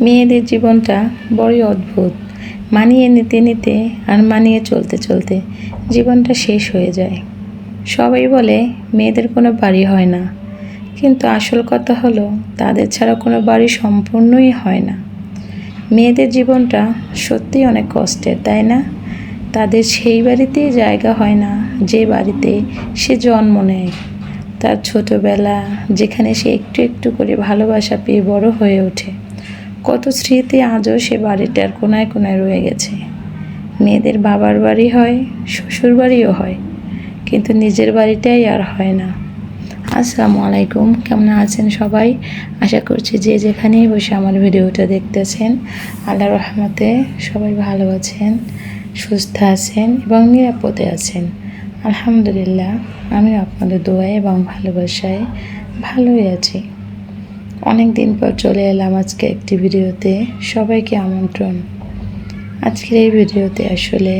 মেয়েদের জীবনটা বড়ই অদ্ভুত। মানিয়ে নিতে নিতে আর মানিয়ে চলতে চলতে জীবনটা শেষ হয়ে যায়। সবাই বলে, মেয়েদের কোনো বাড়ি হয় না। কিন্তু আসল কথা হলো, তাদের ছাড়া কোনো বাড়ি সম্পূর্ণই হয় না। মেয়েদের জীবনটা সত্যিই অনেক কষ্টের, তাই না? তাদের সেই বাড়িতেই জায়গা হয় না যে বাড়িতে সে জন্ম নেয়। তার ছোটবেলা, যেখানে সে একটু একটু করে ভালোবাসা পেয়ে বড় হয়ে ওঠে। কত স্মৃতি আজও সে বাড়িটার কোনায় কোনায় রয়ে গেছে। মেয়েদের বাবার বাড়ি হয়, শ্বশুর বাড়িও হয়, কিন্তু নিজের বাড়িটাই আর হয় না। আসসালামু আলাইকুম, কেমন আছেন সবাই? আশা করছি যে যেখানেই বসে আমার ভিডিওটা দেখতেছেন, আল্লাহ রহমতে সবাই ভালো আছেন, সুস্থ আছেন এবং নিরাপদে আছেন। আলহামদুলিল্লাহ আমি আপনাদের দোয়ায় এবং ভালোবাসায় ভালোই আছি। অনেক দিন পর চলে এলাম আজকে একটি ভিডিওতে। সবাইকে আমন্ত্রণ। আজকের এই ভিডিওতে আসলে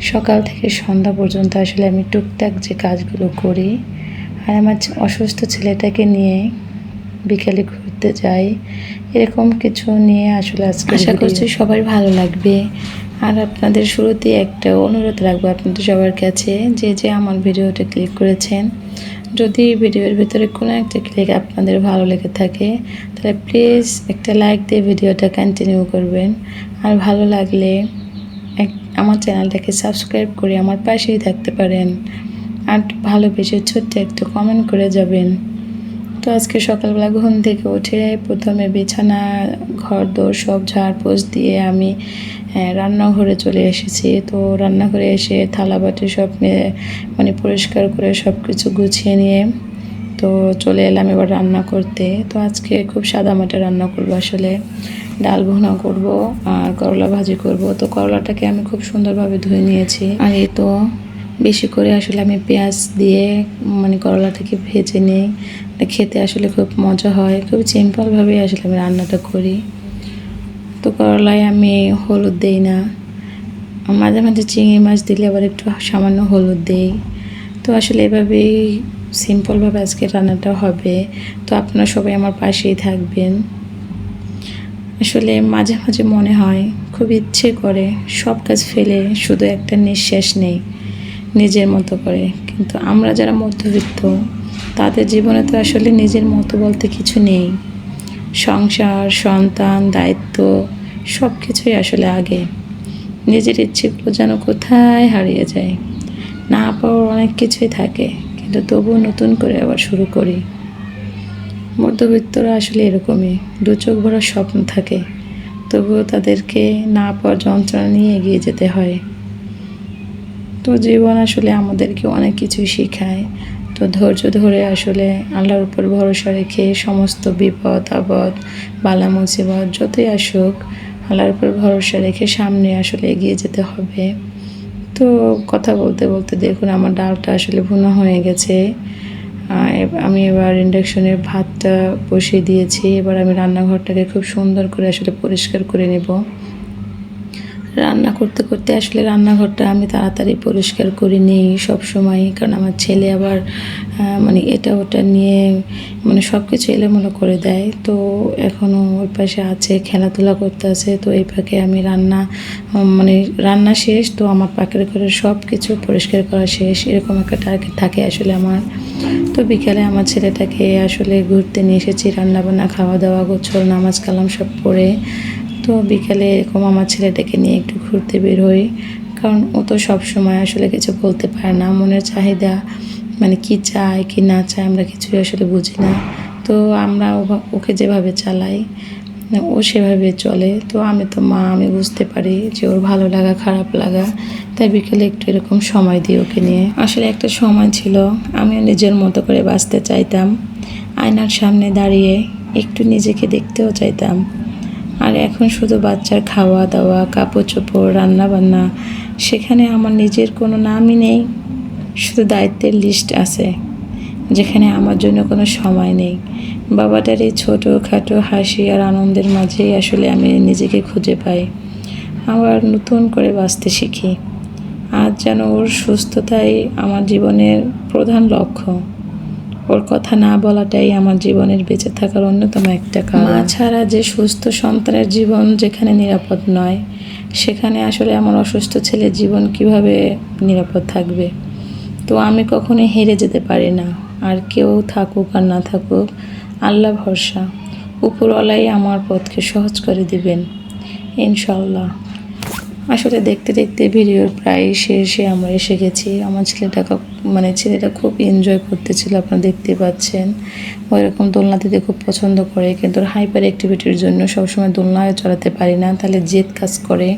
সকাল থেকে সন্ধ্যা পর্যন্ত আসলে আমি টুকটাক যে কাজগুলো করি আর আমার অসুস্থ ছেলেটাকে নিয়ে বিকেলে ঘুরতে যাই এরকম কিছু নিয়ে আসলে আজকে আশা করছি সবাই ভালো লাগবে। আর আপনাদের শুরুতে একটা অনুরোধ রাখব আপনাদের সবার কাছে যে যে আমার ভিডিওটা ক্লিক করেছেন যদি ভিডিওর ভিতরে কোনো একটা ক্লিক আপনাদের ভালো লেগে থাকে, তাহলে প্লিজ একটা লাইক দিয়ে ভিডিওটা কন্টিনিউ করবেন। আর ভালো লাগলে এক, আমার চ্যানেলটাকে সাবস্ক্রাইব করে আমার পাশেই থাকতে পারেন। আর ভালোবেসে ছোট্ট একটা কমেন্ট করে যাবেন। তো আজকে সকালবেলা ঘুম থেকে উঠে প্রথমে বিছানা, ঘর দোর সব ঝাড়পোছ দিয়ে আমি রান্নাঘরে চলে এসেছি। তো রান্নাঘরে এসে থালা, বাটি সব মানে পরিষ্কার করে সব কিছু গুছিয়ে নিয়ে, তো চলে এলাম এবার রান্না করতে। তো আজকে খুব সাদা মাটা রান্না করব আসলে। ডাল ভুনা করব আর করলা ভাজি করব। তো করলাটাকে আমি খুব সুন্দরভাবে ধুয়ে নিয়েছি। আর এই তো বেশি করে আসলে আমি পেঁয়াজ দিয়ে মানে করলাটাকে ভেজে নিই। খেতে আসলে খুব মজা হয়। খুব সিম্পলভাবে আসলে আমি রান্নাটা করি। তো করলায় আমি হলুদ দেই না। মাঝে মাঝে চিংড়ি মাছ দিলে আবার একটু সামান্য হলুদ দেই। তো আসলে এভাবেই সিম্পলভাবে আজকে রান্নাটা হবে। তো আপনারা সবাই আমার পাশেই থাকবেন। আসলে মাঝে মাঝে মনে হয় খুব ইচ্ছে করে সব কাজ ফেলে শুধু একটা নিঃশ্বাস নেই, নিজের মতো করে। কিন্তু আমরা যারা মধ্যবিত্ত, তাদের জীবনে তো আসলে নিজের মতো বলতে কিছু নেই। সংসার, সন্তান, দায়িত্ব সব কিছুই আসলে আগে। নিজের ইচ্ছেগুলো যেন কোথায় হারিয়ে যায়। না পাওয়ার অনেক কিছুই থাকে, কিন্তু তবুও নতুন করে আবার শুরু করি। মধ্যবিত্তরা আসলে এরকমই, দু চোখ ভরা স্বপ্ন থাকে। তবুও তাদেরকে না পাওয়ার যন্ত্রণা নিয়ে এগিয়ে যেতে হয়। তো জীবন আসলে আমাদেরকে অনেক কিছুই শেখায়। তো ধৈর্য ধরে আসলে আল্লাহর উপর ভরসা রেখে সমস্ত বিপদ, আপদ বালা মুসিবত যতই আসুক আল্লাহর উপর ভরসা রেখে সামনে আসলে এগিয়ে যেতে হবে। তো কথা বলতে বলতে দেখুন আমার ডালটা আসলে ভুনা হয়ে গেছে। আমি এবার ইন্ডাকশনের ভাতটা বসিয়ে দিয়েছি। এবার আমি রান্নাঘরটাকে খুব সুন্দর করে আসলে পরিষ্কার করে নেব। রান্না করতে করতে আসলে রান্নাঘরটা আমি তাড়াতাড়ি পরিষ্কার করে নিই সব সময় কারণ আমার ছেলে আবার মানে এটা ওটা নিয়ে মানে সব কিছু এলোমেলো করে দেয়। তো এখনও ওই পাশে আছে, খেলাধুলা করতে আছে। তো এই ফাঁকে আমি রান্না মানে রান্না শেষ, তো আমার পাকের ঘরে সব কিছু পরিষ্কার করা শেষ। এরকম একটা টার্গেট থাকে আসলে আমার। তো বিকালে আমার ছেলেটাকে আসলে ঘুরতে নিয়ে এসেছি, রান্নাবান্না খাওয়া দাওয়া গোছল নামাজ কালাম সব পড়ে। তো বিকালে এরকম আমার ছেলেটাকে নিয়ে একটু ঘুরতে বের হই। কারণ ও তো সব সময় আসলে কিছু বলতে পারে না। মনের চাহিদা মানে কি চায়, কি না চায় আমরা কিছুই আসলে বুঝি না। তো আমরা ওকে যেভাবে চালাই, ও সেভাবে চলে। তো আমি তো, মা, আমি বুঝতে পারি যে ওর ভালো লাগা, খারাপ লাগা। তাই বিকেলে একটু এরকম সময় দিই ওকে নিয়ে। আসলে একটা সময় ছিল, আমিও নিজের মতো করে বাঁচতে চাইতাম। আয়নার সামনে দাঁড়িয়ে একটু নিজেকে দেখতেও চাইতাম। আর এখন শুধু বাচ্চার খাওয়া দাওয়া কাপড় চোপড় রান্না বান্না সেখানে আমার নিজের কোনো নামই নেই। শুধু দায়িত্বের লিস্ট আছে, যেখানে আমার জন্য কোনো সময় নেই। বাবাটার এই ছোটো খাটো হাসি আর আনন্দের মাঝেই আসলে আমি নিজেকে খুঁজে পাই। আবার নতুন করে বাঁচতে শিখি। আজ যেন ওর সুস্থতাই আমার জীবনের প্রধান লক্ষ্য। ওর কথা না বলাটাই আমার জীবনের বেঁচে থাকার অন্যতম একটা কারণ। মা ছাড়া যে সুস্থ সন্তানের জীবন যেখানে নিরাপদ নয় সেখানে আসলে আমার অসুস্থ ছেলের জীবন কীভাবে নিরাপদ থাকবে? তো আমি কখনোই হেরে যেতে পারি না। আর কেউ থাকুক আর না থাকুক আল্লাহ ভরসা। উপরওয়ালাই আমার পথকে সহজ করে দিবেন। ইনশাল্লাহ আসলে দেখতে দেখতে ভিডিওর প্রায় শেষে আমরা এসে গেছি। আমার ছেলেটা মানে ছেলেটা খুব এনজয় করতেছিল, আপনারা দেখতে পাচ্ছেন। ওই রকম দোলনা দিতে খুব পছন্দ করে, কিন্তু হাইপার অ্যাক্টিভিটির জন্য সবসময় দোলনায় চড়াতে পারি না। তাহলে জেদ কাজ করে।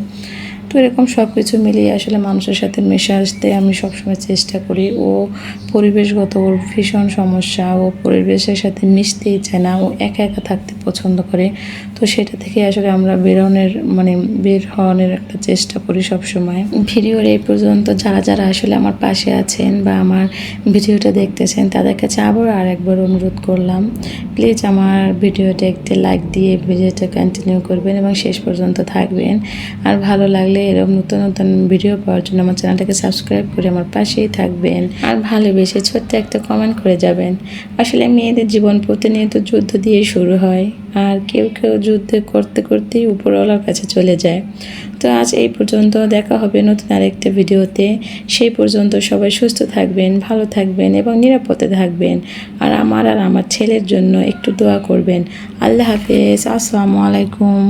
তো এরকম সব কিছু মিলিয়ে আসলে মানুষের সাথে মেশে আসতে আমি সবসময় চেষ্টা করি। ও পরিবেশগত, ওর ভীষণ সমস্যা, ও পরিবেশের সাথে মিশতেই চায় না, ও একা একা থাকতে পছন্দ করে। তো সেটা থেকে আসলে আমরা বেরোনের মানে বের হওয়ানোর একটা চেষ্টা করি সব সময় ভিডিওর এই পর্যন্ত যারা যারা আসলে আমার পাশে আছেন বা আমার ভিডিওটা দেখতেছেন, তাদের কাছে আবার আর একবার অনুরোধ করলাম, প্লিজ আমার ভিডিওটা একটি লাইক দিয়ে ভিডিওটা কন্টিনিউ করবেন এবং শেষ পর্যন্ত থাকবেন। আর ভালো লাগলে এরকম নতুন নতুন ভিডিও পাওয়ার জন্য আমার চ্যানেলটাকে সাবস্ক্রাইব করে আমার পাশেই থাকবেন। আর ভালোবেসে ছোট্ট একটা কমেন্ট করে যাবেন। আসলে মেয়েদের জীবন প্রতিনিয়ত যুদ্ধ দিয়ে শুরু হয়। আর কেউ কেউ যুদ্ধ করতে করতেই উপরওয়ালার কাছে চলে যায়। তো আজ এই পর্যন্ত দেখা হবে নতুন আরেকটা ভিডিওতে সেই পর্যন্ত সবাই সুস্থ থাকবেন, ভালো থাকবেন এবং নিরাপদে থাকবেন। আর আমার আর আমার ছেলের জন্য একটু দোয়া করবেন। আল্লাহ হাফেজ। আসসালামু আলাইকুম।